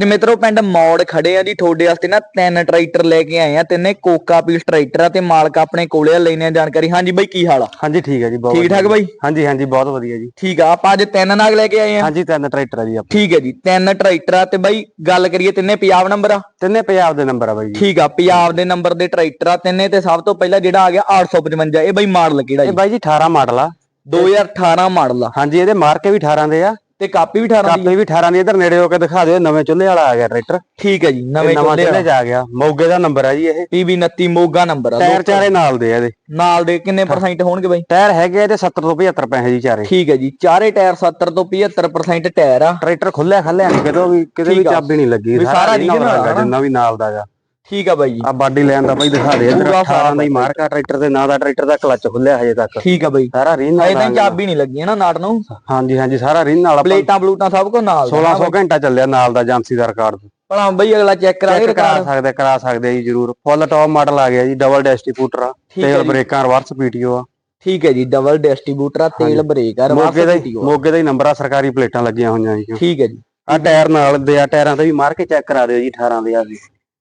ਤੇ ਮਿੱਤਰੋ ਪਿੰਡ ਮੌੜ ਖੜੇ ਆ ਜੀ ਤੁਹਾਡੇ ਵਾਸਤੇ ਨਾ ਤਿੰਨ ਟਰੈਕਟਰ ਲੈ ਕੇ ਆਏ ਆ ਤਿੰਨੇ ਕੋਕਾ ਪੀਸ ਟਰੈਕਟਰ ਆ ਤੇ ਮਾਲਕ ਆਪਣੇ ਕੋਲੇ ਆ ਲੈਣੇ ਆ ਜਾਣਕਾਰੀ। ਹਾਂਜੀ ਬਾਈ ਕੀ ਹਾਲ ਆ? ਹਾਂਜੀ ਠੀਕ ਹੈ ਜੀ ਬਹੁਤ ਠੀਕ ਠਾਕ। ਬਾਈ? ਹਾਂਜੀ ਹਾਂਜੀ ਬਹੁਤ ਵਧੀਆ ਜੀ। ਠੀਕ ਆ ਆਪਾਂ ਅੱਜ ਤਿੰਨ ਨਾਗ ਲੈ ਕੇ ਆਏ ਆ। ਹਾਂਜੀ ਤਿੰਨ ਟਰੈਕਟਰ ਆ ਜੀ ਆਪਣੇ। ਠੀਕ ਹੈ ਜੀ ਤਿੰਨ ਟਰੈਕਟਰ ਆ ਤੇ ਬਾਈ ਗੱਲ ਕਰੀਏ ਤਿੰਨੇ ਪੰਜਾਬ ਨੰਬਰ ਆ? ਤਿੰਨੇ ਪੰਜਾਬ ਦੇ ਨੰਬਰ ਆ ਬਾਈ ਜੀ। ਠੀਕ ਆ ਪੰਜਾਬ ਦੇ ਨੰਬਰ ਦੇ ਟਰੈਕਟਰ ਆ ਤਿੰਨੇ ਤੇ ਸਭ ਤੋਂ ਪਹਿਲਾਂ ਜਿਹੜਾ ਆ ਗਿਆ 855 ਇਹ ਬਾਈ ਮਾਡਲ ਕਿਹੜਾ ਇਹ ਜੀ ਬਾਈ ਜੀ 18 ਮਾਡਲ ਆ। 2018 ਮਾਡਲ ਆ। ਹਾਂਜੀ ਇਹਦੇ ਮਾਰਕੇ ਵੀ 18 ਦੇ ਆ। ਤੇ ਕਾਪੀ ਵੀ 18 ਦੀ ਕਾਪੇ ਵੀ 18 ਦੀ ਇਧਰ ਨੇੜੇ ਹੋ ਕੇ ਦਿਖਾ ਦਿਓ ਨਵੇਂ ਚੁੱਲ੍ਹੇ ਵਾਲਾ ਆ ਗਿਆ ਟਰੈਕਟਰ। ਠੀਕ ਹੈ ਜੀ ਨਵੇਂ ਨਵਾਂ ਚੁੱਲ੍ਹੇ 'ਚ ਆ ਗਿਆ ਮੋਗੇ ਦਾ ਨੰਬਰ ਆ ਜੀ ਇਹ। ਪੀਬੀ 29 ਮੋਗਾ ਨੰਬਰ ਆ ਟਾਇਰ ਚਾਰੇ ਨਾਲ ਦੇ ਆ ਇਹਦੇ। ਨਾਲ ਦੇ ਕਿੰਨੇ ਪਰਸੈਂਟ ਹੋਣਗੇ ਬਾਈ? ਟਾਇਰ ਹੈਗੇ ਇਹਦੇ 70 ਤੋਂ 75 ਪੈਸੇ ਜੀ ਚਾਰੇ। ਠੀਕ ਹੈ ਜੀ ਚਾਰੇ ਟਾਇਰ 70 ਤੋਂ 75% ਟਾਇਰ ਆ। ਟਰੈਕਟਰ ਖੁੱਲਿਆ ਖੱਲਿਆ ਨਹੀਂ ਕਿਤੇ ਵੀ ਕਿਤੇ ਵੀ। ਚਾਬੀ ਨਹੀਂ ਲੱਗੀ। ਸਾਰਾ ਆ, ਜਿੰਨਾ ਵੀ ਨਾਲ ਦਾ ਆ ਠੀਕ ਆ ਬਾਈ ਜੀ। ਆ ਬਾਡੀ ਲੈਣ ਦਾ ਬਾਈ ਦਿਖਾ ਦੇ ਇਧਰ। ਪੂਰਾ ਸਾਰਾ 18 ਦਾ ਹੀ ਮਾਰਕਾ ਟਰੈਕਟਰ ਦੇ ਨਾਂ ਦਾ ਟਰੈਕਟਰ ਦਾ ਕਲਚ ਖੁੱਲਿਆ ਹਜੇ ਤੱਕ। ਠੀਕ ਆ ਬਾਈ। ਸਾਰਾ ਰੀਨ ਅਜੇ ਤਾਂ ਚਾਬੀ ਨਹੀਂ ਲੱਗੀ ਹੈ ਨਾ ਨਾਟ ਨੂੰ। ਹਾਂਜੀ ਹਾਂਜੀ ਸਾਰਾ ਰੀਨ ਨਾਲ ਆਪਾਂ ਪਲੇਟਾਂ ਬਲੂਟਾਂ ਸਭ ਕੁਝ ਨਾਲ ਦਾ। 1600 ਘੰਟਾ ਚੱਲਿਆ ਨਾਲ ਦਾ ਏਜੰਸੀ ਦਾ ਰਿਕਾਰਡ ਭਲਾ ਬਈ ਅਗਲਾ ਚੈੱਕ ਕਰਾ ਕੇ ਕਰਾ ਸਕਦੇ ਕਰਾ ਸਕਦੇ ਜੀ ਜਰੂਰ। ਫੁੱਲ ਟੌਪ ਮਾਡਲ ਆ ਗਿਆ ਜੀ ਡਬਲ ਡਿਸਟ੍ਰੀਬਿਊਟਰ ਆ। ਤੇਲ ਜੀ। ਬ੍ਰੇਕਾਂ ਰਿਵਰਸ ਪੀਟੀਓ ਆ। ਠੀਕ ਹੈ ਜੀ ਡਬਲ ਡਿਸਟ੍ਰੀਬਿਊਟਰ ਆ ਤੇਲ ਬ੍ਰੇਕ ਆ PTO ਆ। ਮੋਗੇ ਦਾ ਹੀ ਨੰਬਰ ਆ ਸਰਕਾਰੀ ਪਲੇਟਾਂ ਲੱਗੀਆਂ ਹੋਈਆਂ ਜੀ। ਠੀਕ ਹੈ ਜੀ। ਆ ਟਾਇਰ ਨਾਲ ਦੇ ਆ ਟਾਇਰਾਂ ਤੇ ਵੀ ਮਾਰ ਕੇ ਚੈੱਕ ਕਰਾ ਦਿਓ ਜੀ 18 ਦੇ ਆ ਵੀ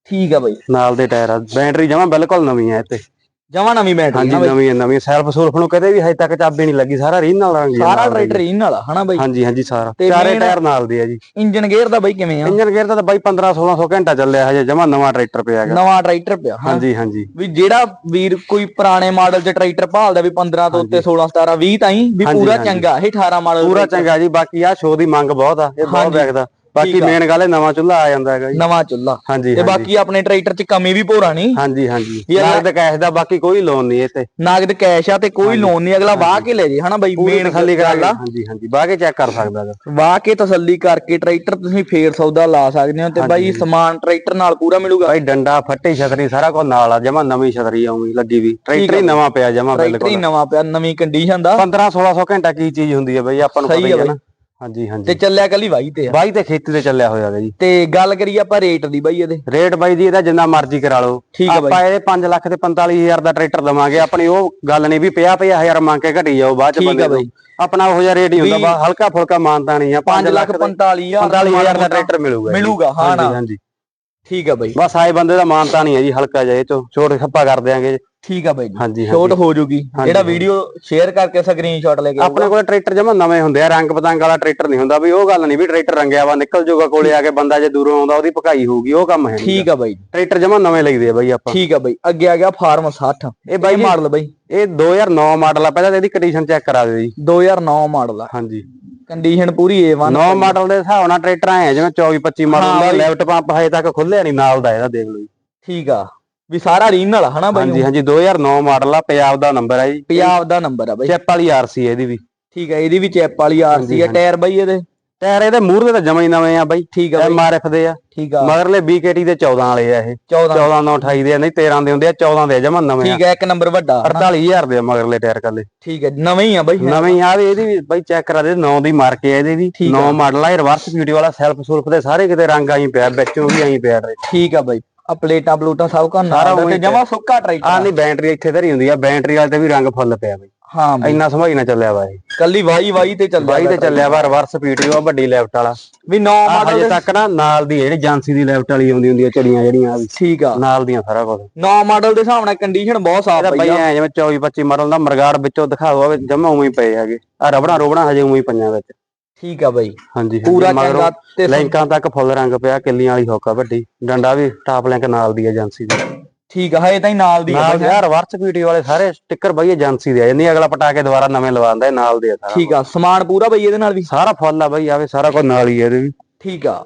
ਠੀਕ ਆ ਬਾਈ। ਨਾਲ ਦੇ ਟਾਇਰ ਆ। ਬੈਟਰੀ ਜਮਾ ਬਿਲਕੁਲ ਨਵੀਂ ਆ ਇੱਥੇ। ਜਮਾ ਨਵੀਂ ਬੈਟਰੀ ਹਾਂਜੀ ਨਵੀਂ ਆ, ਨਵੀਂ ਸੈਲਫ ਸੂਲਫ ਨੂੰ ਕਦੇ ਵੀ ਹਜੇ ਤੱਕ ਚਾਬੀ ਨਹੀਂ ਲੱਗੀ। ਸਾਰਾ ਰੀਨ ਨਾਲ ਰੰਗ ਸਾਰਾ ਟਰੈਕਟਰ ਇਨ ਵਾਲਾ ਹਨਾ ਬਾਈ? ਹਾਂਜੀ ਹਾਂਜੀ ਸਾਰਾ। ਚਾਰੇ ਟਾਇਰ ਨਾਲ ਦੇ ਆ ਜੀ। ਇੰਜਨ ਗੇਅਰ ਦਾ ਬਾਈ ਕਿਵੇਂ ਆ? ਇੰਜਨ ਗੇਅਰ ਦਾ ਤਾਂ ਬਾਈ 15 1600 ਘੰਟਾ ਚੱਲਿਆ ਹਜੇ ਜਮਾ ਨਵਾਂ ਟਰੈਕਟਰ ਪਿਆ ਹੈਗਾ। ਨਵਾਂ ਟਰੈਕਟਰ ਪਿਆ ਹਾਂਜੀ ਹਾਂਜੀ। ਵੀ ਜਿਹੜਾ ਵੀਰ ਕੋਈ ਪੁਰਾਣੇ ਮਾਡਲ ਚ ਟਰੈਕਟਰ ਭਾਲਦਾ ਵੀ 15 ਤੋਂ ਉੱਤੇ 16 17 20 ਤਾਈਂ ਵੀ ਪੂਰਾ। ਚੰਗਾ ਇਹ 18 ਮਾਡਲ ਪੂਰਾ ਚੰਗਾ ਜੀ ਬਾਕੀ ਆ ਸ਼ੋਅ ਦੀ ਮੰਗ ਬਹੁਤ ਆ ਇਹ ਬਹੁਤ ਹਾਂਜੀ। ਬਾਕੀ। ਮੇਨ ਗੱਲ ਇਹ ਨਵਾਂ ਚੁੱਲ੍ਹਾ ਆ ਜਾਂਦਾ ਹੈਗਾ ਜੀ। ਨਵਾਂ ਚੁੱਲਾ ਹਾਂਜੀ ਤੇ ਬਾਕੀ ਆਪਣੇ ਟਰੈਕਟਰ ਚ ਕਮੀ ਵੀ ਭੋਰਾ ਨਹੀਂ। ਹਾਂਜੀ ਹਾਂਜੀ। ਨਗਦ ਕੈਸ਼ ਦਾ ਬਾਕੀ ਕੋਈ ਲੋਨ ਨਹੀਂ ਇਹ ਤੇ। ਨਗਦ ਕੈਸ਼ ਆ ਤੇ ਕੋਈ ਲੋਨ ਨਹੀਂ। ਅਗਲਾ ਵਾਹ ਕੇ ਲੈ ਜੇ ਹਨਾ ਬਾਈ ਮੇਨ ਕਰਾ ਗੱਲ ਆ। ਹਾਂਜੀ ਹਾਂਜੀ। ਬਾਹ ਕੇ ਚੈੱਕ ਕਰ ਸਕਦਾ ਹੈਗਾ। ਵਾਹ ਕੇ ਤਸੱਲੀ ਕਰਕੇ ਟਰੈਕਟਰ ਤੁਸੀਂ ਫੇਰ ਸੌਦਾ ਲਾ ਸਕਦੇ ਹੋ ਤੇ ਬਾਈ ਸਮਾਨ ਟਰੈਕਟਰ ਨਾਲ ਪੂਰਾ ਮਿਲੂਗਾ। ਭਾਈ ਡੰਡਾ ਫੱਟੀ ਛਤਰੀ ਸਾਰਾ ਕੁਝ ਨਾਲ ਆ ਜਮਾ ਨਵੀਂ ਛਤਰੀ ਆਉਂਗੀ ਲੱਗੀ ਵੀ। ਟਰੈਕਟਰ ਹੀ ਨਵਾਂ ਪਿਆ ਜਮਾ ਟਰੈਕਟਰ ਹੀ ਬਿਲਕੁਲ। ਨਵਾਂ ਪਿਆ ਨਵੀਂ ਕੰਡੀਸ਼ਨ ਦਾ। 15 1600 ਘੰਟਾ ਕੀ ਚੀਜ਼ ਹੁੰਦੀ ਹੈ ਬਈ ਆਪਾਂ ਨੂੰ ਪਤਾ ਹੀ ਹੈ ਬਈ। ਨਾ। ਹਾਂਜੀ ਤੇ ਹਾਂਜੀ ਚੱਲਿਆ ਕੱਲੀ ਵਾਹੀ ਤੇ ਆ। ਬਾਈ ਤੇ ਖੇਤੀ ਤੇ ਚੱਲਿਆ ਹੋਇਆ ਹੈਗਾ ਜੀ। ਤੇ ਗੱਲ ਕਰੀਏ ਆਪਾਂ ਰੇਟ ਦੀ ਬਾਈ ਇਹਦੇ। ਰੇਟ ਬਾਈ ਜੀ ਇਹਦਾ ਜਿੰਨਾ ਮਰਜ਼ੀ ਕਰਾ ਲਓ। ਠੀਕ ਆ ਬਾਈ। ਆਪਾਂ ਇਹਦੇ 5 ਲੱਖ ਤੇ 45000 ਦਾ ਟਰੈਕਟਰ ਦਵਾਂਗੇ। ਆਪਣੀ ਉਹ ਗੱਲ ਨਹੀਂ ਵੀ 50 ਹਜ਼ਾਰ ਮੰਗ ਕੇ ਘਟੀ ਜਾਓ ਬਾਅਦ ਚ ਆ ਬੰਦੇ ਬਾਈ। ਤੋਂ ਆਪਣਾ ਉਹ ਜਿਹਾ ਰੇਟ ਹੀ ਹੁੰਦਾ ਬਾ ਹਲਕਾ ਫੁਲਕਾ ਮਾਨਤਾ ਨਹੀਂ ਆ। 5 ਲੱਖ 45 45000 ਦਾ ਟਰੈਕਟਰ ਮਿਲੂਗਾ ਜੀ। ਮਿਲੂਗਾ ਹਾਂ ਹਾਂਜੀ ਨਾ। ਹਾਂਜੀ। ਠੀਕ ਆ ਬਾਈ। ਬਸ ਆਏ ਬੰਦੇ ਦਾ ਮਾਨਤਾ ਨਹੀਂ ਹੈ ਜੀ ਹਲਕਾ ਜਿਹਾ ਇਹ ਚੋਂ ਛੋਟ ਖੱਪਾ ਕਰ ਦਿਆਂਗੇ। ਠੀਕ ਆ ਬਾਈ ਜੀ। ਹਾਂਜੀ ਹਾਂਜੀ। ਹੋ ਜੂਗੀ ਜਿਹੜਾ। ਵੀਡੀਓ ਸ਼ੇਅਰ ਕਰਕੇ ਸਕਰੀਨਸ਼ਾਟ ਲੈ ਕੇ ਆਪਣੇ ਕੋਲ ਟਰੈਕਟਰ ਜਮਾ ਨਵੇਂ ਹੁੰਦੇ ਆ ਰੰਗ ਪਤੰਗ ਵਾਲਾ ਟਰੈਕਟਰ ਨਹੀਂ ਹੁੰਦਾ ਵੀ ਉਹ ਗੱਲ ਨਹੀਂ ਵੀ ਟਰੈਕਟਰ ਰੰਗਿਆ ਵਾ ਨਿਕਲ ਜਾਊਗਾ ਕੋਲੇ ਆ ਕੇ ਬੰਦਾ ਜੇ ਦੂਰੋਂ ਆਉਂਦਾ ਉਹਦੀ ਭਕਾਈ ਹੋਊਗੀ ਉਹ ਕੰਮ ਹੈ ਠੀਕ ਆ ਬਾਈ ਟਰੈਕਟਰ ਜਮਾ ਨਵੇਂ ਲਈਦੇ ਆ ਬਾਈ ਆਪਾਂ। ਠੀਕ ਆ ਬਾਈ ਅੱਗੇ ਆ ਗਿਆ ਫਾਰਮ 60 ਇਹ ਬਾਈ ਮਾਡਲ ਬਾਈ। ਇਹ 2009 ਮਾਡਲ ਆ ਪਹਿਲਾਂ ਤਾਂ ਇਹਦੀ ਕੰਡੀਸ਼ਨ ਚੈੱਕ ਕਰਾ ਦਿਓ ਜੀ। 2009 ਮਾਡਲ ਆ। ਹਾਂਜੀ। ਕੰਡੀਸ਼ਨ ਪੂਰੀ A1 9 ਮਾਡਲ ਦੇ ਹਿਸਾਬ ਨਾਲ ਟਰੈਕਟਰ ਆਏ ਜਿਵੇਂ 24 25 ਮਾਡਲ ਦਾ। ਲੈਫਟ ਪੰਪ ਹਜੇ ਤੱਕ ਖੁੱਲਿਆ ਨਹੀਂ ਨਾਲ ਦਾ ਇਹਦਾ ਦੇਖ ਲਓ ਜੀ। ਠੀਕ ਆ। ਵੀ ਸਾਰਾ ਰੀਨਲ ਆ ਹਨਾ ਬਾਈ? ਹਾਂਜੀ ਹਾਂਜੀ 2009 ਮਾਡਲ ਆ ਪੰਜਾਬ ਦਾ ਨੰਬਰ ਆ ਜੀ। ਪੰਜਾਬ ਦਾ ਨੰਬਰ ਆ ਬਾਈ। ਚੈਪ ਵਾਲੀ ਆਰਸੀ ਇਹਦੀ ਵੀ। ਠੀਕ ਆ ਇਹਦੀ ਵੀ ਚੈਪ ਵਾਲੀ ਆਰਸੀ ਆ। ਟਾਇਰ ਬਾਈ ਇਹਦੇ? ਟਾਇਰ ਇਹਦੇ ਮੂਹਰੇ ਤਾਂ ਜਮਾ ਹੀ ਨਵੇਂ ਆ ਬਾਈ। ਠੀਕ ਆ ਬਾਈ। ਐਮਆਰਐਫ ਦੇ ਆ। ਠੀਕ ਆ। ਮਗਰਲੇ BKT ਦੇ 14 ਵਾਲੇ ਆ ਇਹ। 14 14 9 28 ਦੇ ਆ ਨਹੀਂ 13 ਦੇ ਹੁੰਦੇ ਆ 14 ਦੇ ਆ ਜਮਾ ਨਵੇਂ ਆ। ਠੀਕ ਆ ਇੱਕ ਨੰਬਰ ਵੱਡਾ ਹਨਾ? 48000 ਦੇ ਆ ਮਗਰਲੇ ਟਾਇਰ ਕੱਲੇ। ਠੀਕ ਹੈ ਨਵੇਂ ਹੀ ਆ ਬਾਈ। ਨਵੇਂ ਆ ਇਹਦੀ ਵੀ ਬਾਈ ਚੈੱਕ ਕਰਾ ਦੇ 9 ਦੀ ਮਾਰਕੇ ਆ ਇਹਦੇ ਵੀ। ਠੀਕ 9 ਮਾਡਲ ਆ ਰਿਵਰਸ ਵੀਡੀਓ ਵਾਲਾ ਸੈਲਫ ਸੁਲਫ ਦੇ ਸਾਰੇ ਕਿਤੇ ਰੰਗ ਆਈ ਪਿਆ ਵਿੱਚੋਂ ਵੀ ਆਈ ਪਿਆ। ਠੀਕ ਆ ਬਾਈ। ਆ ਪਲੇਟਾਂ ਪਲੂਟਾਂ ਸਭ ਕਾ ਸਾਰਾ ਨਾਲ ਤੇ ਜਮਾ ਸੁੱਕਾ ਟਰੈਕਟਰ ਆ। ਨਹੀਂ ਬੈਟਰੀ ਇੱਥੇ ਧਰੀ ਹੁੰਦੀ ਆ ਬੈਟਰੀ ਵਾਲੇ ਤੇ ਵੀ ਰੰਗ ਫੁੱਲ ਪਿਆ ਬਾਈ। ਹਾਂ ਬਾਈ। ਇੰਨਾ ਸੰਭਾਈ ਨਾ ਚੱਲਿਆ ਵਾ ਇਹ। ਕੱਲੀ ਵਾਈ ਵਾਈ ਤੇ ਚੱਲਦਾ ਬਾਈ ਤੇ ਚੱਲਿਆ ਵਾ ਰਿਵਰਸ ਵੀਡੀਓ ਆ ਵੱਡੀ ਲੈਫਟ ਵਾਲਾ। ਵੀ 9 ਆਹ ਮਾਡਲ ਹਜੇ ਤੱਕ ਨਾ ਨਾਲ ਦੀ ਜਿਹੜੀ ਏਜੰਸੀ ਦੀ ਲੈਫਟ ਵਾਲੀ ਆਉਂਦੀ ਹੁੰਦੀ ਆ ਚੜੀਆਂ ਜਿਹੜੀਆਂ ਠੀਕ ਆ। ਨਾਲ ਦੀਆਂ ਸਾਰਾ ਕੁਝ 9 ਮਾਡਲ ਦੇ ਹਿਸਾਬ ਨਾਲ ਕੰਡੀਸ਼ਨ ਬਹੁਤ ਸਾਫ਼ ਪਈ ਆ। ਜਿਵੇਂ 24 25 ਮਾਡਲ ਦਾ ਮਰਗਾੜ ਵਿੱਚੋਂ ਦਿਖਾਓ ਜਮਾ ਉਵੇਂ ਹੀ ਪਏ ਹੈਗੇ। ਆ ਰਬੜਾ ਰੋਬੜਾ ਹਜੇ ਉਵੇਂ ਹੀ ਪਈਆਂ ਵਿੱਚ। ਠੀਕ ਆ ਬਾਈ। ਹਾਂਜੀ ਪੂਰਾ ਚੰਗਾ ਤੇ ਲੈਂਕਾਂ ਤੱਕ ਫੁੱਲ ਰੰਗ ਪਿਆ ਕਿੱਲੀਆਂ ਵਾਲੀ ਹੋਕਾ ਵੱਡੀ। ਡੰਡਾ ਵੀ ਟਾਪ ਲੈਂਕ ਨਾਲ ਦੀ ਏਜੰਸੀ ਦੀ। ਠੀਕ ਆ ਹਜੇ ਤਾਂ ਹੀ ਨਾਲ ਦੀ ਆ। ਯਾਰ ਰਿਵਰਸ ਵੀਡੀਓ ਵਾਲੇ ਸਾਰੇ ਸਟicker ਬਾਈ ਏਜੰਸੀ ਦੇ ਆ ਨਹੀਂ ਅਗਲਾ ਪਟਾ ਕੇ ਦੁਬਾਰਾ ਨਵੇਂ ਲਵਾਉਂਦਾ ਨਾਲ ਦੇ ਆ ਸਾਰਾ ਠੀਕ ਆ ਸਮਾਨ ਪੂਰਾ ਬਾਈ ਇਹਦੇ ਨਾਲ ਵੀ? ਸਾਰਾ ਫੁੱਲ ਆ ਬਾਈ ਆਵੇ ਸਾਰਾ ਕੁਝ ਨਾਲ ਹੀ ਇਹਦੇ ਵੀ। ਠੀਕ ਆ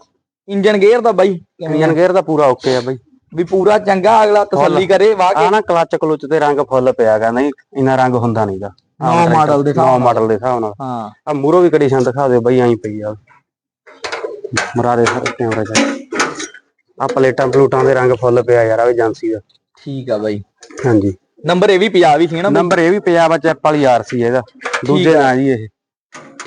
ਇੰਜਨ ਗੇਅਰ ਦਾ ਬਾਈ? ਇੰਜਨ ਗੇਅਰ ਦਾ ਪੂਰਾ ਓਕੇ ਆ ਬਾਈ। ਵੀ ਪੂਰਾ ਚੰਗਾ ਅਗਲਾ ਤਸੱਲੀ ਕਰੇ ਵਾਹ ਕੇ। ਆ ਨਾ ਕਲਚ ਕਲੁਚ ਤੇ ਰੰਗ ਫੁੱਲ ਪਿਆਗਾ ਨਹੀਂ ਇੰਨਾ ਰੰਗ ਹੁੰਦਾ ਨਹੀਂਗਾ ਨੌ ਮਾਡਲ ਦੇ ਹਿਸਾਬ ਨਾਲ। ਮਾਡਲ ਦੇ ਹਿਸਾਬ ਨਾਲ। ਹਾਂ। ਆ ਮੂਰੋ ਵੀ ਕੰਡੀਸ਼ਨ ਦਿਖਾ ਦਿਓ ਬਾਈ ਐਂ ਪਈ ਆ। ਮਰਾਰੇ ਸਾਰੇ ਕੈਮਰੇ ਚ। ਆ ਪਲੇਟਾਂ ਪਲੂਟਾਂ ਦੇ ਰੰਗ ਫੁੱਲ ਪਿਆ ਯਾਰ ਆ ਏਜੰਸੀ ਦਾ। ਠੀਕ ਆ ਬਾਈ। ਹਾਂਜੀ। ਨੰਬਰ ਇਹ ਵੀ ਪੰਜਾਬ ਹੀ ਸੀ ਨਾ ਬਾਈ? ਨੰਬਰ ਇਹ ਵੀ ਪੰਜਾਬ ਚੈਪ ਵਾਲੀ ਆਰਸੀ ਇਹਦਾ। ਦੂਜੇ ਆ। ਨਾਂ ਜੀ ਇਹ।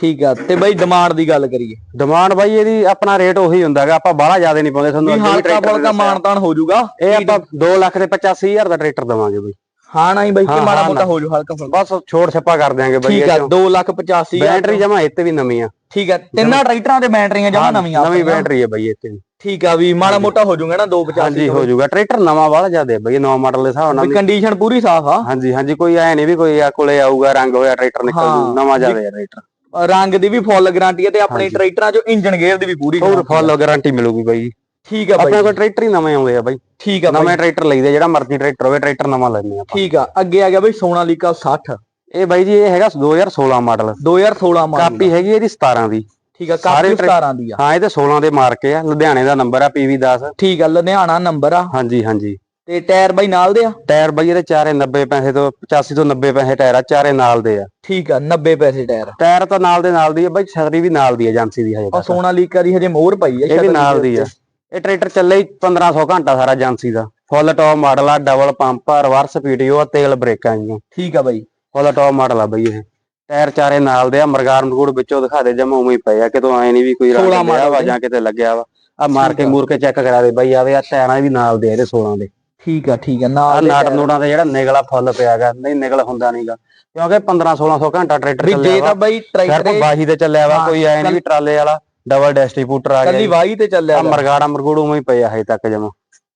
ਠੀਕ ਆ ਤੇ ਬਾਈ ਡਿਮਾਂਡ ਦੀ ਗੱਲ ਕਰੀਏ। ਡਿਮਾਂਡ ਬਾਈ ਇਹਦੀ ਆਪਣਾ ਰੇਟ ਉਹੀ ਹੁੰਦਾਗਾ ਆਪਾਂ ਬਾਹਲਾ ਜ਼ਿਆਦਾ ਨਹੀਂ ਪਾਉਂਦੇ ਤੁਹਾਨੂੰ ਵੀ ਅੱਗੇ ਵੀ ਹਲਕਾ tractor ਫੁਲਕਾ ਦੱਸਿਆ। ਮਾਨਤਾਨ ਹੋ ਜਾਊਗਾ। ਇਹ ਆਪਾਂ 2 ਲੱਖ ਤੇ 85000 ਦਾ ਟਰੈਕਟਰ ਦਵਾਂਗੇ ਬਾਈ। ਹਾਂ ਨਾ ਹੀ ਬਾਈ ਕਿ ਹਾਂ, ਮਾੜਾ ਹਾਂ ਮੋਟਾ ਨਾ। ਹੋ ਜਾਊ ਹਲਕਾ ਫੁਲਕਾ। ਬਸ ਛੋੜ ਛੱਪਾ ਕਰ ਦਿਆਂਗੇ ਬਾਈ ਠੀਕ ਆ 2 ਲੱਖ 85 ਬੈਟਰੀ ਜਮਾ ਇੱਥੇ ਵੀ ਨਵੀਂ ਆ। ਠੀਕ ਆ ਤਿੰਨਾਂ ਟਰੈਕਟਰਾਂ ਦੇ ਬੈਟਰੀਆਂ ਜਮਾ ਨਵੀਆਂ ਨਵੀਂ ਆਪਣੀਆਂ। ਬੈਟਰੀ ਹੈ ਬਾਈ ਇੱਥੇ ਵੀ। ਠੀਕ ਆ ਵੀ ਮਾੜਾ ਮੋਟਾ ਹੋ ਜਾਊਗਾ ਨਾ 285 ਹਾਂਜੀ ਹੋ ਜਾਊਗਾ। ਟਰੈਕਟਰ ਨਵਾਂ ਵਾਲਾ ਜਿਆਦੇ ਬਈ ਨਵਾਂ ਮਾਡਲ ਦੇ ਹਿਸਾਬ ਨਾਲ ਵੀ ਕੰਡੀਸ਼ਨ ਪੂਰੀ ਸਾਫ਼ ਆ। ਹਾਂਜੀ ਹਾਂਜੀ ਕੋਈ ਐ ਨਹੀਂ ਵੀ ਕੋਈ ਆ ਕੋਲੇ ਆਊਗਾ ਰੰਗ ਹੋਇਆ ਟਰੈਕਟਰ ਨਿਕਲ ਹਾਂ। ਜੂ ਨਵਾਂ ਜਾਵੇ ਟਰੈਕਟਰ। ਰੰਗ ਦੀ ਵੀ ਫੁੱਲ ਗਾਰੰਟੀ ਹੈ ਤੇ ਆਪਣੇ। ਟਰੈਕਟਰਾਂ 'ਚ ਇੰਜਨ ਗੇਅਰ ਦੀ ਵੀ ਪੂਰੀ ਹੋਰ guarantee ਆ। ਫੁੱਲ ਗਾਰੰਟੀ ਮਿਲੂਗੀ ਬਾਈ। ਠੀਕ ਆ ਆਪਣੇ ਬਾਈ ਕੋਲ ਟਰੈਕਟਰ ਹੀ ਨਵੇਂ ਆਉਂਦੇ ਆ ਬਾਈ। ਠੀਕ ਆ ਨਵੇਂ ਟਰੈਕਟਰ ਲਈਦੇ ਜਿਹੜਾ ਮਰਜ਼ੀ ਟਰੈਕਟਰ ਹੋਵੇ ਟਰੈਕਟਰ ਨਵਾਂ ਲੈਣੇ ਆਪਾਂ। ਠੀਕ ਆ ਅੱਗੇ ਆ ਗਿਆ ਬਾਈ ਸੋਨਾਲੀਕਾ 60 ਇਹ ਬਾਈ ਜੀ ਇਹ ਹੈਗਾ 2016 ਮਾਡਲ। 2016 ਮਾਡਲ ਕਾਪੀ ਹੈਗੀ ਇਹਦੀ 17 ਦੀ। ਠੀਕ ਆ ਕਾਪੀ 17 ਦੀ ਆ। ਹਾਂ ਇਹ ਤੇ 16 ਦੇ ਮਾਰਕੇ ਆ। ਲੁਧਿਆਣੇ ਦਾ ਨੰਬਰ ਆ PV10 ਠੀਕ ਆ ਲੁਧਿਆਣਾ ਨੰਬਰ ਆ। ਹਾਂਜੀ ਹਾਂਜੀ। ਤੇ ਟਾਇਰ ਬਾਈ ਨਾਲ ਦੇ ਆ? ਟਾਇਰ ਬਾਈ ਇਹਦੇ ਚਾਰੇ 90 ਪੈਸੇ ਤੋਂ 85 ਤੋਂ 90 ਪੈਸੇ ਟਾਇਰ ਆ ਚਾਰੇ ਨਾਲ ਦੇ ਆ। ਠੀਕ ਆ 90 ਪੈਸੇ ਟਾਇਰ ਟਾਇਰ ਤਾਂ ਨਾਲ ਦੇ ਨਾਲ ਦੀ ਆ ਬਾਈ ਛਤਰੀ ਵੀ ਨਾਲ ਦੀ ਆ ਏਜੰਸੀ ਦੀ ਹਜੇ ਆ ਤੱਕ। ਸੋਨਾਲੀਕਾ ਦੀ ਹਜੇ ਮੋਹਰ ਪਈ ਆ ਇਹ ਵੀ ਨਾਲ ਦੀ ਆ। ਇਹ ਟਰੈਕਟਰ ਚੱਲੇ ਹੀ 1500 ਘੰਟਾ ਸਾਰਾ ਏਜੰਸੀ ਦਾ। ਫੁੱਲ ਟੌਪ ਮਾਡਲ ਆ ਡਬਲ ਪੰਪ ਆ ਰਿਵਰਸ ਪੀਟੀਓ ਆ ਤੇਲ ਬ੍ਰੇਕਾਂ ਜੀਆਂ ਠੀਕ ਆ ਬਾਈ। ਫੁੱਲ ਟੌਪ ਮਾਡਲ ਆ ਬਾਈ ਇਹ। ਟਾਇਰ ਚਾਰੇ ਨਾਲ ਦੇ ਆ ਮਰਗਾਰ ਮਰਗੂੜ ਵਿੱਚੋਂ ਦਿਖਾ ਦੇ ਜਮਾ ਉਵੇਂ ਹੀ ਪਏ ਆ ਕਿਤੋਂ ਐ ਨਹੀਂ ਵੀ ਕੋਈ 16 ਰੰਗ ਲਿਆ ਵਾ ਜਾਂ ਕਿਤੇ ਲੱਗਿਆ ਵਾ। ਆ ਮਾਰ ਕੇ। ਮੂਰ ਕੇ ਚੈੱਕ ਕਰਾ ਦੇ ਬਾਈ ਆਵੇ ਆ ਟਾਇਰਾਂ ਵੀ ਨਾਲ ਦੇ ਇਹਦੇ 16 ਦੇ। ਠੀਕ ਆ ਠੀਕ ਆ ਨਾਲ ਦੇ ਨਾਟ। ਨੂੜਾਂ ਤੇ ਜਿਹੜਾ ਨਿਗਲਾ ਫੁੱਲ ਪਿਆਗਾ ਨਹੀਂ ਨਿਗਲ ਹੁੰਦਾ ਨਹੀਂਗਾ ਕਿਉਂਕਿ 15 1600 ਘੰਟਾ ਟਰੈਕਟਰ ਵੀ ਜੇ ਚੱਲਿਆ ਤਾਂ ਵਾ ਬਾਈ ਟਰੈਕਟਰ ਬਾਹੀ ਤੇ ਚੱਲਿਆ ਵਾ ਕੋਈ ਐ ਨਹੀਂ ਵੀ ਟਰਾਲੇ ਵਾਲਾ। ਡਬਲ ਡਿਸਟ੍ਰੀਬਿਊਟਰ ਆ ਕੱਲੀ ਗਿਆ ਵਾਹੀ ਤੇ ਚੱਲਿਆ ਆ। ਮਰਗਾੜਾ ਮਰਗੂੜ ਉਵੇਂ ਹੀ ਪਏ ਆ ਹਜੇ ਤੱਕ ਜਮਾ।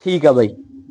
ਠੀਕ ਆ ਬਾਈ।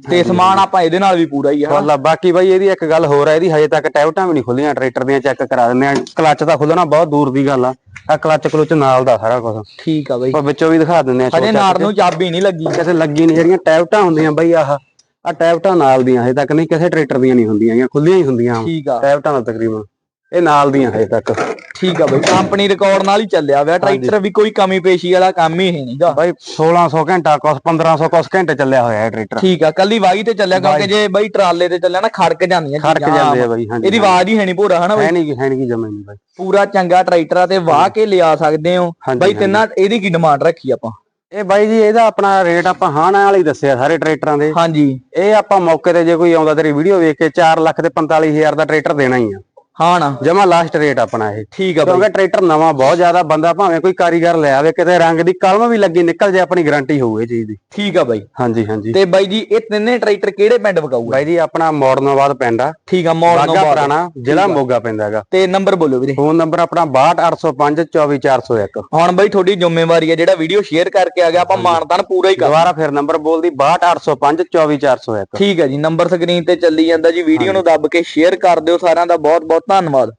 ਤੇ ਸਮਾਨ ਆਪਾਂ ਇਹਦੇ ਨਾਲ ਵੀ ਪੂਰਾ ਹੀ ਆ ਆ। ਬਾਕੀ ਬਾਈ ਇਹਦੀ ਇੱਕ ਗੱਲ ਹੋਰ ਹੈ ਇਹਦੀ ਹਜੇ ਤੱਕ ਟੈਵਟਾਂ ਵੀ ਨਹੀਂ ਖੁੱਲੀਆਂ ਟਰੈਕਟਰ ਦੀਆਂ ਚੈੱਕ ਕਰਾ ਦਿੰਦੇ ਆ। ਕਲੱਚ ਤਾਂ ਖੁੱਲਣਾ ਬਹੁਤ ਦੂਰ ਦੀ ਗੱਲ ਆ। ਆ ਕਲੱਚ ਕਲੁੱਚ ਨਾਲ ਦਾ ਸਾਰਾ ਕੁਝ ਠੀਕ ਆ ਬਾਈ। ਪਰ ਵਿੱਚੋਂ ਵੀ ਦਿਖਾ ਦਿੰਦੇ ਆ ਹਜੇ ਨਾੜ ਨੂੰ ਚਾਬੀ ਨਹੀਂ ਲੱਗੀ। ਕਿਸੇ ਲੱਗੀ ਨਹੀਂ ਜਿਹੜੀਆਂ ਟੈਵਟਾਂ ਹੁੰਦੀਆਂ ਬਾਈ ਆਹ ਆ ਟੈਵਟਾਂ ਨਾਲ ਦੀਆਂ ਹਜੇ ਤੱਕ ਨਹੀਂ ਕਿਸੇ ਟਰੈਕਟਰ ਦੀਆਂ ਨਹੀਂ ਹੁੰਦੀਆਂ ਖੁੱਲੀਆਂ ਹੀ ਹੁੰਦੀਆਂ। ਆ। ਟੈਵਟਾਂ ਦਾ ਤਕਰੀਬਨ ਇਹ ਨਾਲ ਦੀਆਂ ਹਜੇ ਤੱਕ। ਠੀਕ ਆ ਬਾਈ। ਕੰਪਨੀ ਰਿਕਾਰਡ ਨਾਲ ਹੀ ਚੱਲਿਆ ਹੋਇਆ ਟਰੈਕਟਰ ਵੀ ਕੋਈ ਕਮੀ ਪੇਸ਼ੀ ਵਾਲਾ ਕੰਮ ਹੀ ਹੈ ਨਹੀਂਗਾ ਬਾਈ 1600 ਘੰਟਾ ਕੁਛ 1500 ਕੁਛ ਘੰਟੇ ਚੱਲਿਆ ਹੋਇਆ ਹੈ ਟਰੈਕਟਰ ਠੀਕ ਆ ਕੱਲੀ ਵਾਹੀ ਤੇ ਚੱਲਿਆ ਕਿਉਂਕਿ ਜੇ ਬਾਈ ਟਰਾਲੇ ਤੇ ਚੱਲਿਆ ਨਾ ਖੜਕ ਜਾਂਦੀਆਂ ਖੜਕ ਜਾਂਦੇ ਆ। ਬਾਈ ਹਾਂਜੀ ਇਹਦੀ ਆਵਾਜ਼ ਹੀ ਹੈ ਨਹੀਂ ਭੋਰਾ ਹਨਾ ਬਾਈ? ਹੈ ਨਹੀਂ ਹੈ ਨਹੀਂ ਜਮਾ ਨਹੀਂ ਬਾਈ। ਪੂਰਾ ਚੰਗਾ ਟਰੈਕਟਰ ਆ ਤੇ ਵਾਹ ਕੇ ਲਿਆ ਸਕਦੇ ਹੋ। ਬਾਈ। ਤਿੰਨਾਂ ਇਹਦੀ ਕੀ ਡਿਮਾਂਡ ਰੱਖੀ ਆਪਾਂ? ਇਹ ਬਾਈ ਜੀ ਇਹਦਾ ਆਪਣਾ ਰੇਟ ਆਪਾਂ ਹਾਂ ਨਾਲ ਵਾਲੀ ਦੱਸਿਆ ਸਾਰੇ ਟਰੈਕਟਰਾਂ ਦੇ। ਹਾਂਜੀ। ਇਹ ਆਪਾਂ ਮੌਕੇ ਤੇ ਜੇ ਕੋਈ ਆਉਂਦਾ ਤੇਰੀ ਵੀਡੀਓ ਵੇਖ ਕੇ 4 ਲੱਖ ਤੇ 45000 ਦਾ ਟਰੈਕਟਰ ਦੇਣਾ ਹੀ ਆ। ਹਾਂ ਨਾ। ਜਮਾ ਲਾਸਟ ਰੇਟ ਆਪਣਾ ਇਹ। ਠੀਕ ਆ ਕਿਉਂਕਿ ਟਰੈਕਟਰ ਨਵਾਂ ਬਹੁਤ ਜ਼ਿਆਦਾ ਬੰਦਾ ਭਾਵੇਂ ਕੋਈ ਕਾਰੀਗਰ ਲੈ ਆਵੇ ਕਿਤੇ ਰੰਗ ਦੀ ਕਲਮ ਵੀ ਲੱਗੀ ਨਿਕਲ ਜੇ ਆਪਣੀ ਗਾਰੰਟੀ ਹੋਊ ਇਹ ਚੀਜ਼ ਦੀ। ਠੀਕ ਆ ਬਾਈ। ਹਾਂਜੀ ਹਾਂਜੀ। ਤੇ ਬਾਈ ਜੀ ਇਹ ਤਿੰਨੇ ਟਰੈਕਟਰ ਕਿਹੜੇ ਪਿੰਡ ਵਕਾਊਗਾ? ਬਾਈ ਜੀ ਆਪਣਾ ਮੋੜਨਾਬਾਦ ਪਿੰਡ ਆ। ਠੀਕ ਆ ਮੌੜ ਬਾਗਾ ਨੰਬਰ ਪੁਰਾਣਾ ਜ਼ਿਲ੍ਹਾ ਮੋਗਾ ਪੈਂਦਾ ਹੈਗਾ। ਤੇ ਨੰਬਰ ਬੋਲੋ ਵੀਰੇ। ਫੋਨ ਨੰਬਰ ਆਪਣਾ 62805 24401 ਹੁਣ ਬਾਈ ਤੁਹਾਡੀ ਜ਼ਿੰਮੇਵਾਰੀ ਹੈ ਜਿਹੜਾ ਵੀਡੀਓ ਸ਼ੇਅਰ ਕਰਕੇ ਆ ਗਿਆ ਆਪਾਂ ਮਾਨਤਾਨ ਪੂਰਾ ਹੀ ਕਰ ਦੁਬਾਰਾ ਫਿਰ ਨੰਬਰ ਬੋਲਦੀ 62805 24401 ਠੀਕ ਹੈ ਜੀ ਨੰਬਰ ਸਕਰੀਨ ਤੇ ਚੱਲੀ ਜਾਂਦਾ ਜੀ ਵੀਡੀਓ ਨੂੰ ਦੱਬ ਕੇ ਸ਼ੇਅਰ ਕਰ ਦਿਓ ਸਾਰਿਆਂ ਦਾ ਬਹੁਤ ਬਹੁਤ Batman var.